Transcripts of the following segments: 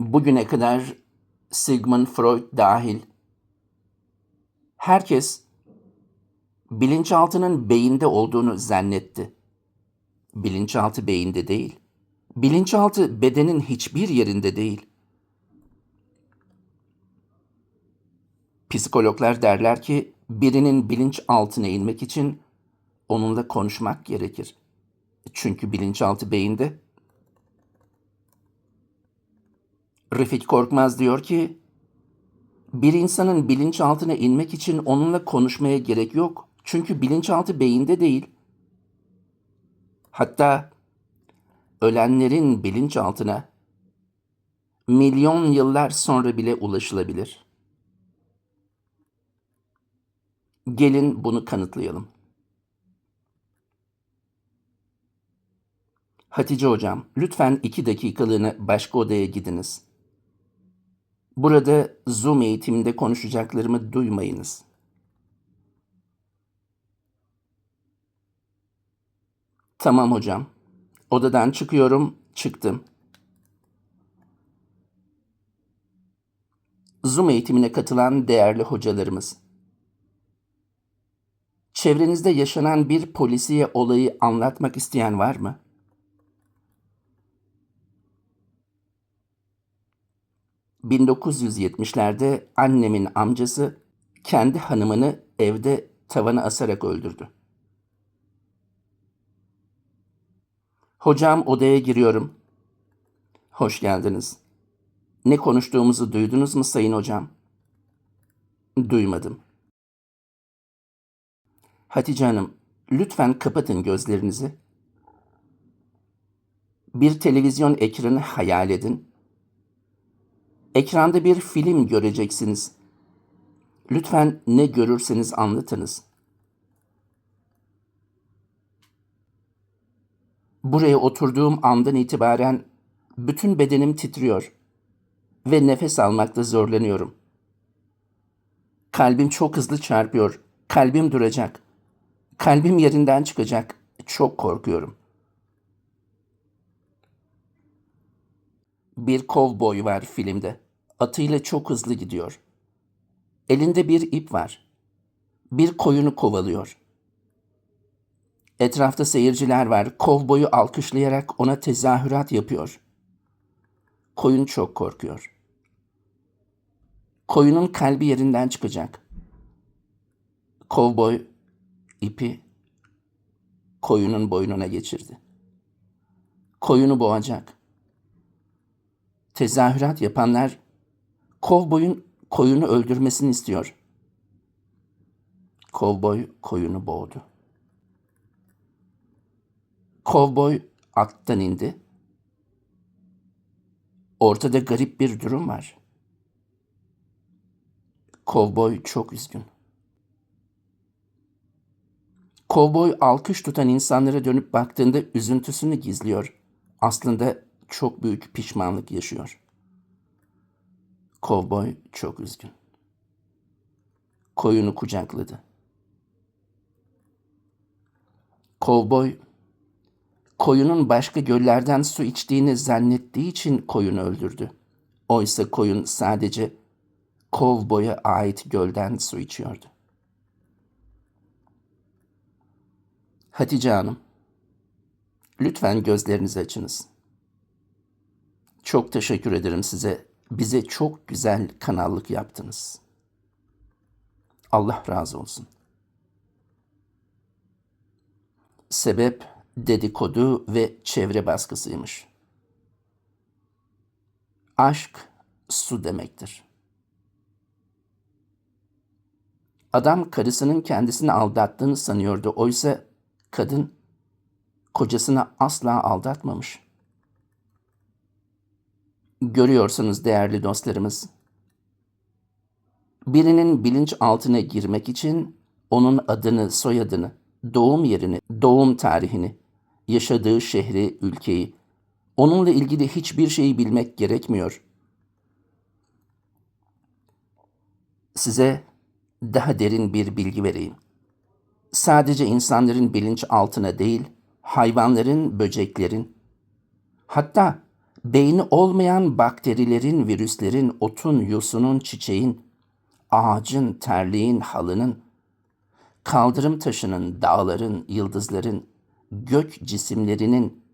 bugüne kadar Sigmund Freud dahil herkes bilinçaltının beyinde olduğunu zannetti. Bilinçaltı beyinde değil. Bilinçaltı bedenin hiçbir yerinde değil. Psikologlar derler ki birinin bilinç altına inmek için onunla konuşmak gerekir. Çünkü bilinçaltı beyinde. Refik Korkmaz diyor ki bir insanın bilinçaltına inmek için onunla konuşmaya gerek yok. Çünkü bilinçaltı beyinde değil. Hatta ölenlerin bilinçaltına milyon yıllar sonra bile ulaşılabilir. Gelin bunu kanıtlayalım. Hatice hocam, lütfen iki dakikalığına başka odaya gidiniz. Burada Zoom eğitiminde konuşacaklarımı duymayınız. Tamam hocam. Odadan çıkıyorum, çıktım. Zoom eğitimine katılan değerli hocalarımız. Çevrenizde yaşanan bir polisiye olayı anlatmak isteyen var mı? ...1970'lerde annemin amcası kendi hanımını evde tavana asarak öldürdü. Hocam odaya giriyorum. Hoş geldiniz. Ne konuştuğumuzu duydunuz mu sayın hocam? Duymadım. Hatice Hanım, lütfen kapatın gözlerinizi. Bir televizyon ekranı hayal edin. Ekranda bir film göreceksiniz. Lütfen ne görürseniz anlatınız. Buraya oturduğum andan itibaren bütün bedenim titriyor ve nefes almakta zorlanıyorum. Kalbim çok hızlı çarpıyor. Kalbim duracak. Kalbim yerinden çıkacak. Çok korkuyorum. Bir kovboy var filmde. Atıyla çok hızlı gidiyor. Elinde bir ip var. Bir koyunu kovalıyor. Etrafta seyirciler var. Kovboyu alkışlayarak ona tezahürat yapıyor. Koyun çok korkuyor. Koyunun kalbi yerinden çıkacak. Kovboy ipi koyunun boynuna geçirdi. Koyunu boğacak. Tezahürat yapanlar kovboyun koyunu öldürmesini istiyor. Kovboy koyunu boğdu. Kovboy attan indi. Ortada garip bir durum var. Kovboy çok üzgün. Kovboy alkış tutan insanlara dönüp baktığında üzüntüsünü gizliyor. Aslında çok büyük pişmanlık yaşıyor. Kovboy çok üzgün. Koyunu kucakladı. Kovboy koyunun başka göllerden su içtiğini zannettiği için koyunu öldürdü. Oysa koyun sadece kovboya ait gölden su içiyordu. Hatice Hanım, lütfen gözlerinizi açınız. Çok teşekkür ederim size. Bize çok güzel kanallık yaptınız. Allah razı olsun. Sebep dedikodu ve çevre baskısıymış. Aşk su demektir. Adam karısının kendisini aldattığını sanıyordu. Oysa kadın kocasını asla aldatmamış. Görüyorsunuz değerli dostlarımız. Birinin bilinç altına girmek için onun adını, soyadını, doğum yerini, doğum tarihini, yaşadığı şehri, ülkeyi, onunla ilgili hiçbir şeyi bilmek gerekmiyor. Size daha derin bir bilgi vereyim. Sadece insanların bilinç altına değil, hayvanların, böceklerin, hatta beyni olmayan bakterilerin, virüslerin, otun, yosunun, çiçeğin, ağacın, terliğin, halının, kaldırım taşının, dağların, yıldızların, gök cisimlerinin,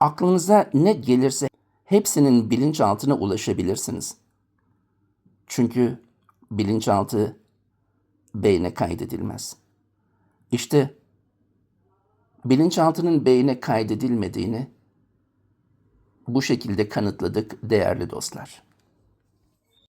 aklınıza ne gelirse hepsinin bilinçaltına ulaşabilirsiniz. Çünkü bilinçaltı beyne kaydedilmez. İşte bilinçaltının beyne kaydedilmediğini bu şekilde kanıtladık değerli dostlar.